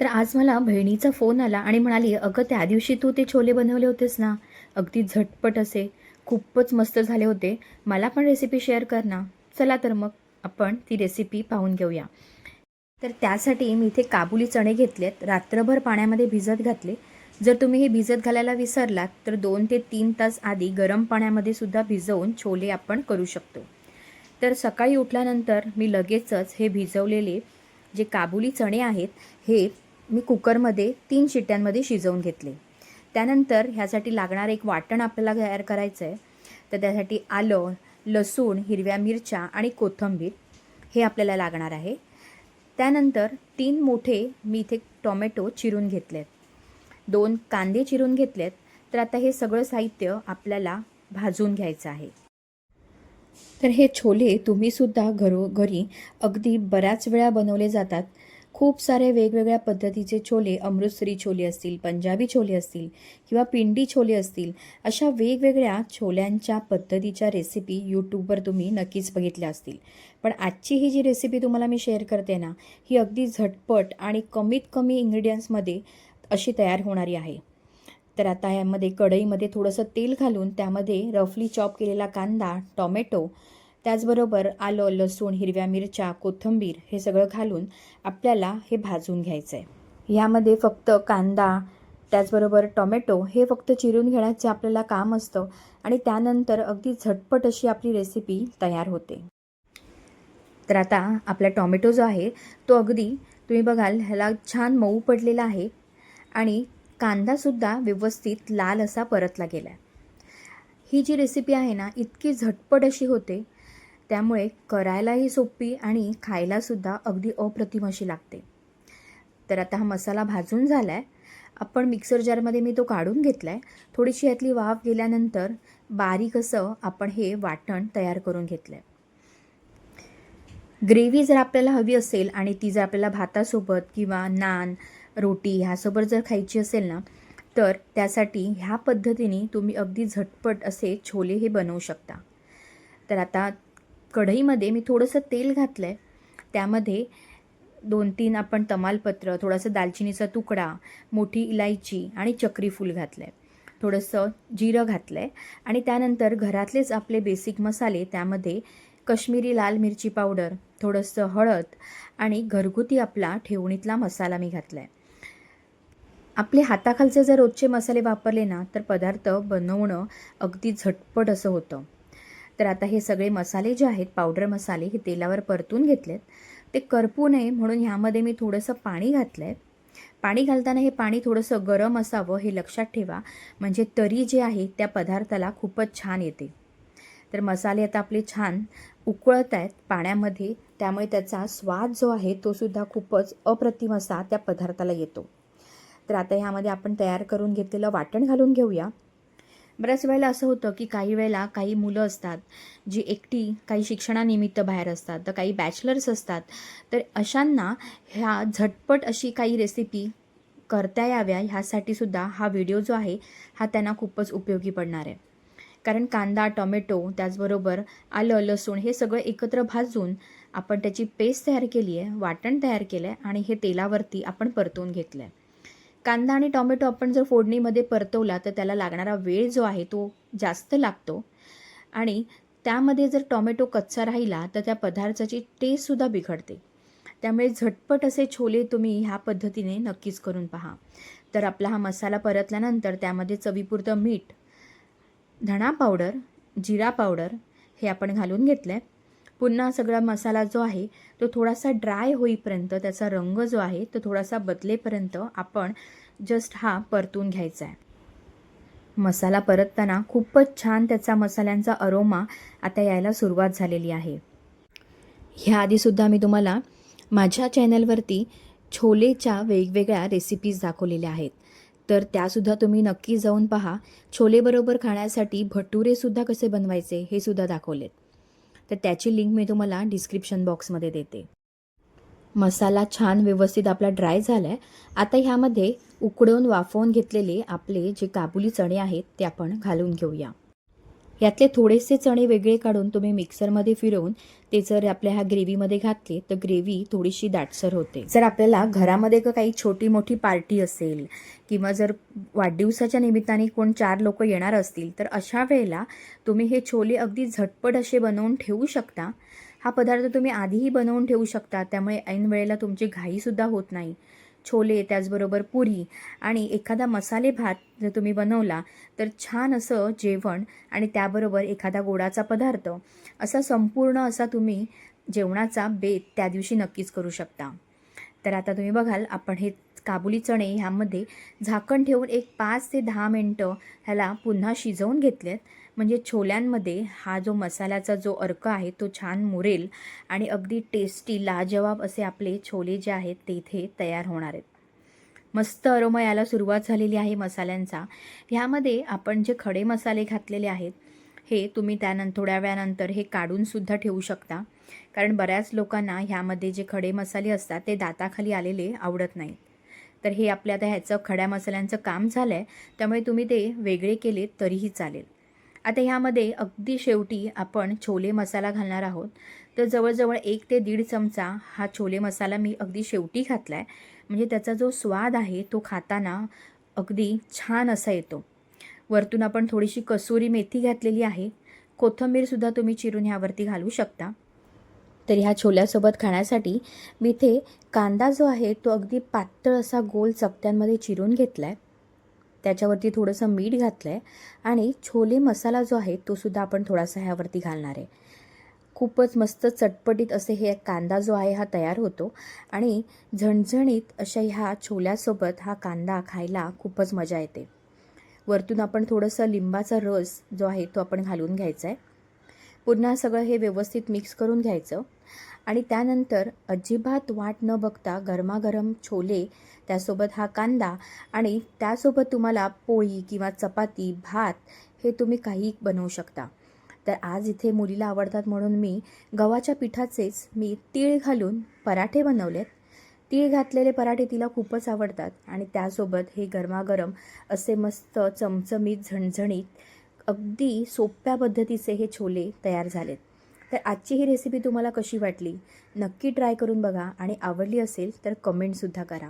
तर आज मला बहिणीचा फोन आला आणि म्हणाली अगं त्या दिवशी तू ते छोले बनवले होतेस ना? अगदी झटपट असे. खूपच मस्त झाले होते. मला पण रेसिपी शेअर कर ना. चला तर मग आपण ती रेसिपी पाहून घेऊया. तर त्यासाठी मी इथे काबुली चणे घेतलेत. रात्रभर पाण्यामध्ये भिजत घातले. जर तुम्ही हे भिजत घालायला विसरलात तर दोन ते तीन तास आधी गरम पाण्यामध्ये सुद्धा भिजवून छोले आपण करू शकतो. तर सकाळी उठल्यानंतर मी लगेचच हे भिजवलेले जे काबुली चणे आहेत हे मी कुकरमध्ये तीन शिट्ट्यांमध्ये शिजवून घेतले. त्यानंतर ह्यासाठी लागणारं एक वाटण आपल्याला तयार करायचं आहे तर त्यासाठी आलं लसूण हिरव्या मिरच्या आणि कोथिंबीर हे आपल्याला लागणार आहे. त्यानंतर तीन मोठे मी इथे टोमॅटो चिरून घेतलेत. दोन कांदे चिरून घेतलेत. तर आता हे सगळं साहित्य आपल्याला भाजून घ्यायचं आहे. तर हे छोले तुम्हीसुद्धा घरोघरी अगदी बऱ्याच वेळा बनवले जातात. खूप सारे वेगवेगळ्या पद्धतीचे छोले अमृतसरी छोले असतील पंजाबी छोले असतील किंवा पिंडी छोले असतील अशा वेगवेगळ्या छोल्यांच्या पद्धतीच्या रेसिपी यूट्यूबवर तुम्ही नक्कीच बघितल्या असतील. पण आजची ही जी रेसिपी तुम्हाला मी शेअर करते ना ही अगदी झटपट आणि कमीत कमी इंग्रेडियंट्समध्ये अशी तयार होणारी आहे. तर आता यामध्ये कढईमध्ये थोडंसं तेल घालून त्यामध्ये रफली चॉप केलेला कांदा टॉमॅटो त्याचबरोबर आलं लसूण हिरव्या मिरच्या कोथिंबीर हे सगळं घालून आपल्याला हे भाजून घ्यायचं आहे ह्यामध्ये फक्त कांदा त्याचबरोबर टोमॅटो हे फक्त चिरून घेण्याचे आपल्याला काम असतं आणि त्यानंतर अगदी झटपट अशी आपली रेसिपी तयार होते. तर आता आपला टॉमॅटो जो आहे तो अगदी तुम्ही बघाल ह्याला छान मऊ पडलेला आहे आणि कांदासुद्धा व्यवस्थित लाल असा परतला गेला आहे ही जी रेसिपी आहे ना इतकी झटपट अशी होते त्यामुळे करायलाही सोपी आणि खायलासुद्धा अगदी अप्रतिम अशी लागते. तर आता हा मसाला भाजून झाला आहे आपण मिक्सर जारमध्ये मी तो काढून घेतला आहे थोडीशी यातली वाफ गेल्यानंतर बारीक असं आपण हे वाटण तयार करून घेतलं आहे ग्रेव्ही जर आपल्याला हवी असेल आणि ती जर आपल्याला भातासोबत किंवा नान रोटी ह्यासोबत जर खायची असेल ना तर त्यासाठी ह्या पद्धतीने तुम्ही अगदी झटपट असे छोले हे बनवू शकता. तर आता कढईमध्ये मी थोडंसं तेल घातलं आहे त्यामध्ये दोन तीन आपण तमालपत्र थोडंसं दालचिनीचा तुकडा मोठी इलायची आणि चक्रीफूल घातलं आहे थोडंसं जिरं घातलं आहे आणि त्यानंतर घरातलेच आपले बेसिक मसाले त्यामध्ये कश्मीरी लाल मिरची पावडर थोडंसं हळद आणि घरगुती आपला ठेवणीतला मसाला मी घातला आहे आपले हाताखालचे जर रोजचे मसाले वापरले ना तर पदार्थ बनवणं अगदी झटपट असं होतं. तर आता हे सगळे मसाले जे आहेत पावडर मसाले हे तेलावर परतून घेतलेत. ते करपू नये म्हणून ह्यामध्ये मी थोडंसं पाणी घातलं आहे पाणी घालताना हे पाणी थोडंसं गरम असावं हे लक्षात ठेवा. म्हणजे तरी जे आहे त्या पदार्थाला खूपच छान येते. तर मसाले आता आपले छान उकळत आहेत पाण्यामध्ये. त्यामुळे त्याचा स्वाद जो आहे तो सुद्धा खूपच अप्रतिम असा त्या पदार्थाला येतो. तर आता ह्यामध्ये आपण तयार करून घेतलेलं वाटण घालून घेऊया. बऱ्याच वेळेला असं होतं की काही वेळेला काही मुलं असतात जी एकटी काही शिक्षणानिमित्त बाहेर असतात तर काही बॅचलर्स असतात. तर अशांना ह्या झटपट अशी काही रेसिपी करता याव्या ह्यासाठी सुद्धा हा व्हिडिओ जो आहे हा त्यांना खूपच उपयोगी पडणार आहे. कारण कांदा टोमॅटो त्याचबरोबर आलं लसूण हे सगळं एकत्र भाजून आपण त्याची पेस्ट तयार केली आहे वाटण तयार केलं आहे आणि हे तेलावरती आपण परतून घेतलं आहे कांदा आणि टॉमॅटो आपण जर फोडणीमध्ये परतवला तर त्याला लागणारा वेळ जो आहे तो जास्त लागतो. आणि त्यामध्ये जर टॉमॅटो कच्चा राहिला तर त्या पदार्थाची टेस्टसुद्धा बिघडते. त्यामुळे झटपट असे छोले तुम्ही ह्या पद्धतीने नक्कीच करून पहा. तर आपला हा मसाला परतल्यानंतर त्यामध्ये चवीपुरतं मीठ धणा पावडर जिरा पावडर हे आपण घालून घेतलं आहे पुन्हा सगळा मसाला जो आहे तो थोडासा ड्राय होईपर्यंत त्याचा रंग जो आहे तो थोडासा बदलेपर्यंत आपण जस्ट हा परतून घ्यायचा आहे मसाला परतताना खूपच छान त्याचा मसाल्यांचा अरोमा आता यायला सुरुवात झालेली आहे. ह्याआधीसुद्धा मी तुम्हाला माझ्या चॅनलवरती छोलेच्या वेगवेगळ्या रेसिपीज दाखवलेल्या आहेत. तर त्यासुद्धा तुम्ही नक्की जाऊन पहा. छोलेबरोबर खाण्यासाठी भटुरेसुद्धा कसे बनवायचे हे सुद्धा दाखवलेत. तर त्याची लिंक मी तुम्हाला डिस्क्रिप्शन बॉक्समध्ये देते. मसाला छान व्यवस्थित आपला ड्राय झाला आहे आता ह्यामध्ये उकडवून वाफवून घेतलेले आपले जे काबुली चणे आहेत ते आपण घालून घेऊया. यातले थोडेसे चणे वेगळे काढून तुम्ही मिक्सरमध्ये फिरवून ते जर आपल्या ह्या ग्रेव्हीमध्ये घातले तर ग्रेव्ही थोडीशी दाटसर होते. जर आपल्याला घरामध्ये काही छोटी मोठी पार्टी असेल किंवा जर वाढदिवसाच्या निमित्ताने कोण चार लोक येणार असतील तर अशा वेळेला तुम्ही हे छोले अगदी झटपट असे बनवून ठेवू शकता. हा पदार्थ तुम्ही आधीही बनवून ठेवू शकता त्यामुळे ऐन वेळेला तुमची घाईसुद्धा होत नाही. छोले त्याचबरोबर पुरी आणि एखादा मसाले भात जर तुम्ही बनवला तर छान असं जेवण आणि त्याबरोबर एखादा गोडाचा पदार्थ असा संपूर्ण असा तुम्ही जेवणाचा बेत त्या दिवशी नक्कीच करू शकता. तर आता तुम्ही बघाल आपण हे काबुली चणे ह्यामध्ये झाकण ठेवून एक पाच ते दहा मिनटं ह्याला पुन्हा शिजवून घेतलेत. म्हणजे छोल्यांमध्ये हा जो मसाल्याचा जो अर्क आहे तो छान मुरेल आणि अगदी टेस्टी लाजवाब असे आपले छोले जे आहेत ते इथे तयार होणार आहेत. मस्त अरोमा याला सुरुवात झालेली आहे मसाल्यांचा. ह्यामध्ये आपण जे खडे मसाले घातलेले आहेत हे तुम्ही त्यानंतर थोड्या वेळानंतर हे काढूनसुद्धा ठेवू शकता. कारण बऱ्याच लोकांना ह्यामध्ये जे खडे मसाले असतात ते दाताखाली आलेले आवडत नाहीत. तर हे आपल्या आता ह्याचं खड्या मसाल्यांचं काम झालं आहे त्यामुळे तुम्ही ते वेगळे केले तरीही चालेल. आता ह्यामध्ये अगदी शेवटी आपण छोले मसाला घालणार आहोत. तर जवळजवळ एक ते दीड चमचा हा छोले मसाला मी अगदी शेवटी घातला आहे म्हणजे त्याचा जो स्वाद आहे तो खाताना अगदी छान असा येतो. वरतून आपण थोडीशी कसुरी मेथी घातलेली आहे. कोथिंबीरसुद्धा तुम्ही चिरून ह्यावरती घालू शकता. तर ह्या छोल्यासोबत खाण्यासाठी मी इथे कांदा जो आहे तो अगदी पातळ असा गोल चपट्यांमध्ये चिरून घेतला आहे त्याच्यावरती थोडंसं मीठ घातलं आहे आणि छोले मसाला जो आहे तो सुद्धा आपण थोडासा ह्यावरती घालणार आहे. खूपच मस्त चटपटीत असे हे कांदा जो आहे हा तयार होतो आणि झणझणीत अशा ह्या छोल्यासोबत हा कांदा खायला खूपच मजा येते. वरतून आपण थोडंसं लिंबाचा रस जो आहे तो आपण घालून घ्यायचा आहे पुन्हा सगळं हे व्यवस्थित मिक्स करून घ्यायचं. आणि त्यानंतर अजिबात वाट न बघता गरमागरम छोले त्यासोबत हा कांदा आणि त्यासोबत तुम्हाला पोळी किंवा चपाती भात हे तुम्ही काही बनवू शकता. तर आज इथे मुलीला आवडतात म्हणून मी गव्हाच्या पिठाचेच मी तीळ घालून पराठे बनवलेत. तीळ घातलेले पराठे तिला खूपच आवडतात आणि त्यासोबत हे गरमागरम असे मस्त चमचमीत झणझणीत अगदी सोप्या पद्धतीचे हे छोले तयार झालेत. तर आजची ही रेसिपी तुम्हाला कशी वाटली? नक्की ट्राय करून बघा आणि आवडली असेल तर कमेंटसुद्धा करा.